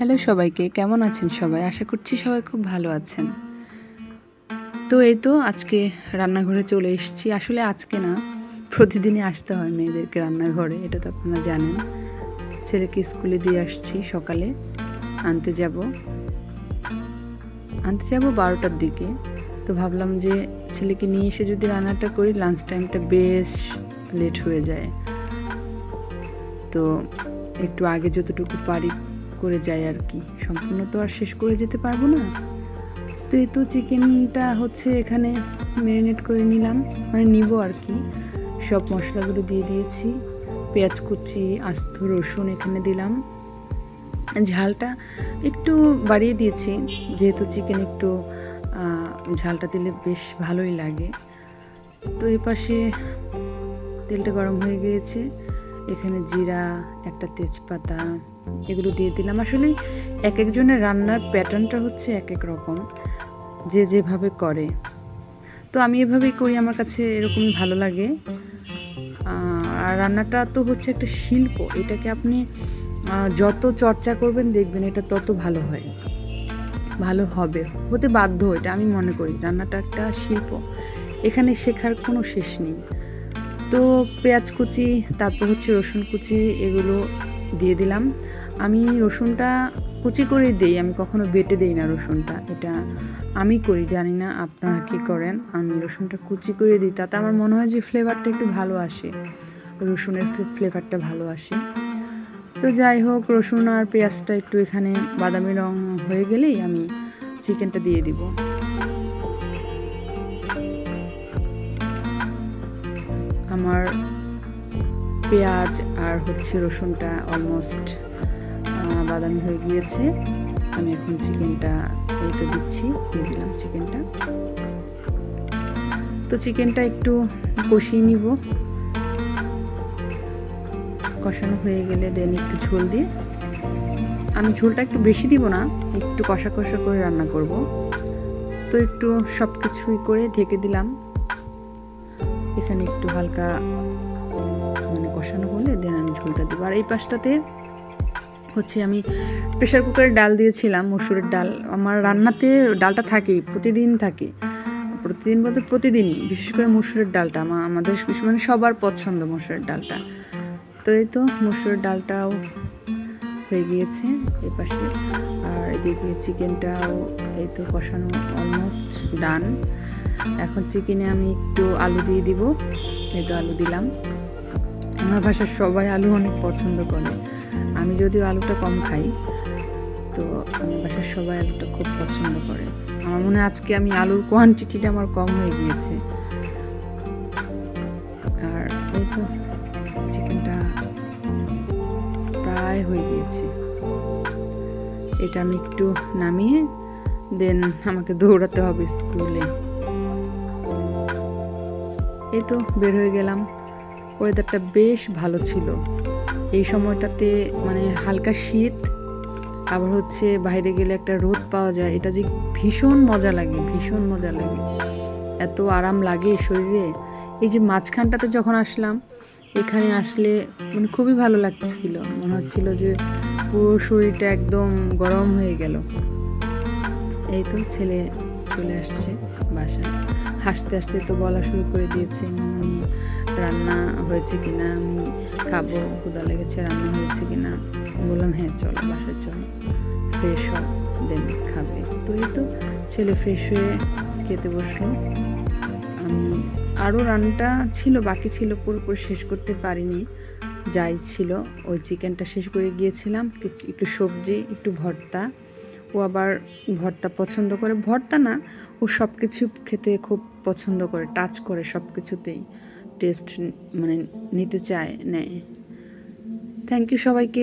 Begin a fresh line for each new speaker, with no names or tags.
Hello সবাইকে, কেমন আছেন সবাই? আশা করছি সবাই খুব ভালো আছেন। তো এই তো আজকে রান্নাঘরে চলে এসেছি। আসলে আজকে না, প্রতিদিনই আসতে হয় মেয়েদেরকে রান্নাঘরে, এটা তো আপনারা জানেন। ছেলেকে স্কুলে দিয়ে আসছি সকালে, আনতে যাব। আনতে যাব বারোটার দিকে। তো ভাবলাম যে ছেলেকে নিয়ে এসে যদি রান্নাটা করি লাঞ্চ টাইমটা বেশ লেট হয়ে যায়। তো একটু আগে যতটুকু পারি করে যাই আর কি। সম্পূর্ণ তো আর শেষ করে যেতে পারব না। তো এই তো চিকেনটা হচ্ছে এখানে ম্যারিনেট করে নিলাম। মানে নিব আর কি। সব মশলাগুলো দিয়ে দিয়েছি। পেঁয়াজ কুচি, আস্ত রসুন এখানে দিলাম। ঝালটা একটু বাড়িয়ে দিয়েছি। যেহেতু চিকেন একটু ঝালটা দিলে বেশ ভালোই লাগে। তো এই পাশে তেলটা গরম হয়ে গিয়েছে। এখানে জিরা, একটা তেজপাতা এগুলো দিয়ে দিলাম। আসলে এক একজনের রান্নার প্যাটার্নটা হচ্ছে এক এক রকম, যে যেভাবে করে। তো আমি এভাবেই করি, আমার কাছে এরকমই ভালো লাগে। আর রান্নাটা তো হচ্ছে একটা শিল্প, এটাকে আপনি যত চর্চা করবেন দেখবেন এটা তত ভালো হয়। ভালো হবে, হতে বাধ্য এটা আমি মনে করি, রান্নাটা একটা শিল্প। এখানে শেখার কোনো শেষ নেই। তো পেঁয়াজ কুচি, তারপর হচ্ছে রসুন কুচি, এগুলো দিয়ে দিলাম। আমি রসুনটা কুচি করেই দিই আমি কখনো বেটে দিই না রসুনটা। এটা আমি করি জানি না আপনারা কি করেন। আমি রসুনটা কুচি করে দিই তাতে আমার মনে হয় যে ফ্লেভারটা একটু ভালো আসে। রসুনের ফ্লেভারটা ভালো আসে। তো যাই হোক রসুন আর পেঁয়াজটা একটু এখানে বাদামি রং হয়ে গেলেই আমি চিকেনটা দিয়ে দিব। আমার পেঁয়াজ আর হচ্ছে রসুনটা অলমোস্ট বাদামি হয়ে গিয়েছে। আমি এখন চিকেনটা এই দিচ্ছি, দিয়ে দিলাম চিকেনটা। তো চিকেনটা একটু কষিয়ে নিব। কষানো হয়ে গেলে দেন একটু ঝোল দিয়ে। আমি ঝোলটা একটু বেশি দিব না, একটু কষা কষা করে রান্না করব। তো একটু সব কিছুই করে ঢেকে দিলাম। এখানে একটু হালকা কষানো হলে দেন আমি ঝোলটা দেবো। আর এই পাশটাতে হচ্ছে আমি প্রেশার কুকারে ডাল দিয়েছিলাম, মসুরের ডাল। আমার রান্নাতে ডালটা থাকেই, প্রতিদিন থাকে। প্রতিদিন বলতে প্রতিদিনই, বিশেষ করে মসুরের ডালটা। আমা- আমাদের মানে সবার পছন্দ মসুরের ডালটা। তো এই তো মসুরের ডালটাও হয়ে গিয়েছে এই পাশে। আর এদিকে চিকেনটাও এই তো কষানো অলমোস্ট ডান এখন চিকেনে আমি একটু আলু দিয়ে দিব। এই তো আলু দিলাম। আমার বাসার সবাই আলু অনেক পছন্দ করে। আমি যদিও আলুটা কম খাই, তো আমার বাসার সবাই আলুটা খুব পছন্দ করে। আমার মনে আজকে আমি আলুর কোয়ান্টিটিটা আমার কম হয়ে গিয়েছে। আর এই তো চিকেনটা প্রায় হয়ে গিয়েছে। এটা আমি একটু নামিয়ে দেন আমাকে দৌড়াতে হবে স্কুলে। এই তো বের হয়ে গেলাম। ওয়েদারটা বেশ ভালো ছিল। এই সময়টাতে মানে হালকা শীত, আবার হচ্ছে বাইরে গেলে একটা রোদ পাওয়া যায়, এটা যে ভীষণ মজা লাগে, ভীষণ মজা লাগে। এত আরাম লাগে শরীরে। এই যে মাঝখানটাতে যখন আসলাম, এখানে আসলে মানে খুবই ভালো লাগতেছিল। মনে হচ্ছিল যে পুরো শরীরটা একদম গরম হয়ে গেল। এই তো ছেলে চলে আসছে বাসায়। হাসতে হাসতে তো বলা শুরু করে দিয়েছে রান্না হয়েছে কিনা, আমি খাব ক্ষুদা লেগেছে, রান্না হয়েছে কিনা। বললাম হ্যাঁ চলো, বাসায় চলো। ফ্রেশ হ দেন খাবে। তো এই তো ছেলে ফ্রেশ হয়ে খেতে বসল। আমি আরও রান্নাটা ছিল, বাকি ছিল, পুরোপুরি শেষ করতে পারিনি। যাই ছিল, ওই চিকেনটা শেষ করে গিয়েছিলাম। একটু সবজি, একটু ভর্তা। ও আবার ভর্তা পছন্দ করে। ভর্তা না, ও সব কিছু খেতে খুব পছন্দ করে টাচ করে সব কিছুতেই টেস্ট মানে নিতে চায় নেয়। থ্যাংক ইউ সবাইকে।